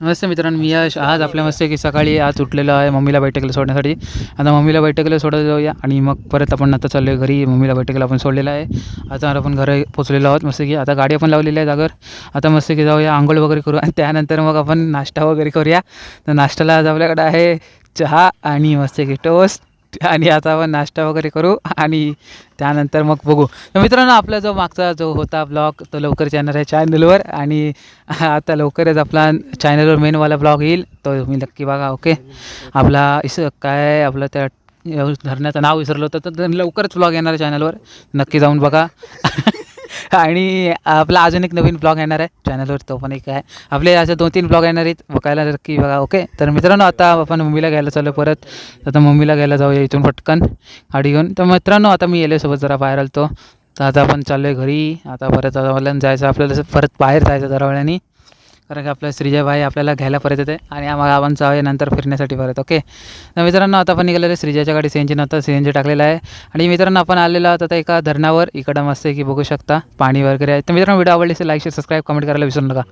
नमस्ते मित्रांनो मी यश. आज आपल्या मस्त की सकाळी आज उठलेलो आहे मम्मीला बैठकीला सोडण्यासाठी. आता मम्मीला बैठकीला सोडत जाऊया आणि मग परत आपण आता चाललो आहे घरी. मम्मीला बैठकीला आपण सोडलेलं आहे. आता आपण घरी पोचलेलो आहोत मस्त की आता गाडी आपण लावलेली आहे जागर आता मस्त की जाऊया आंघोळ वगैरे करू आणि त्यानंतर मग आपण नाश्ता वगैरे करूया. तर नाश्त्याला आज आपल्याकडे आहे चहा आणि मस्त की टोस्ट. आणि आता आपण नाश्ता वगैरे करू आणि त्यानंतर मग बघू. तर मित्रांनो आपला जो मागचा जो होता ब्लॉग तो लवकरच येणार आहे चॅनलवर आणि आता लवकरच आपला चॅनलवर मेनवाला ब्लॉग येईल. तो तुम्ही नक्की बघा ओके आपला इस काय आपलं त्या धरण्याचं नाव विसरलं होतं तर लवकरच ब्लॉग येणार आहे चॅनलवर नक्की जाऊन बघा. आणि आपला अजून एक नवीन ब्लॉग येणार आहे. चॅनलवर तो पण एक आहे. आपले असे दोन तीन ब्लॉग येणार आहेत. बघायला नक्की बघा ओके तर मित्रांनो आता आपण मम्मीला घ्यायला चालू परत. आता मम्मीला घ्यायला जाऊया इथून पटकन. गाडी घेऊन. तर मित्रांनो आता मी येल्यासोबत जरा बाहेर आलतो. तर आता आपण चाललो आहे घरी. आता परत आता मला जायचं आपल्याला परत बाहेर जायचं जरा वेळाने. कारण की आपल्या श्रीजाबाई आपल्याला घ्यायला परत येते आणि आम्हाला आपण जाऊया नंतर फिरण्यासाठी परत ओके तर मित्रांनो आता आपण निघालेलं श्रीजाच्या गाडी सी एन जी नव्हतं सी एन जी टाकलेलं आहे. आणि मित्रांनो आपण आलेलो आहोत आता एका धरणावर इकडं मस्त आहे की बघू शकता पाणी वगैरे आहे. तर मित्रांनो व्हिडिओ आवडली असेल लाईक शेअर सबस्क्राईब कमेंट करायला विसरू नका.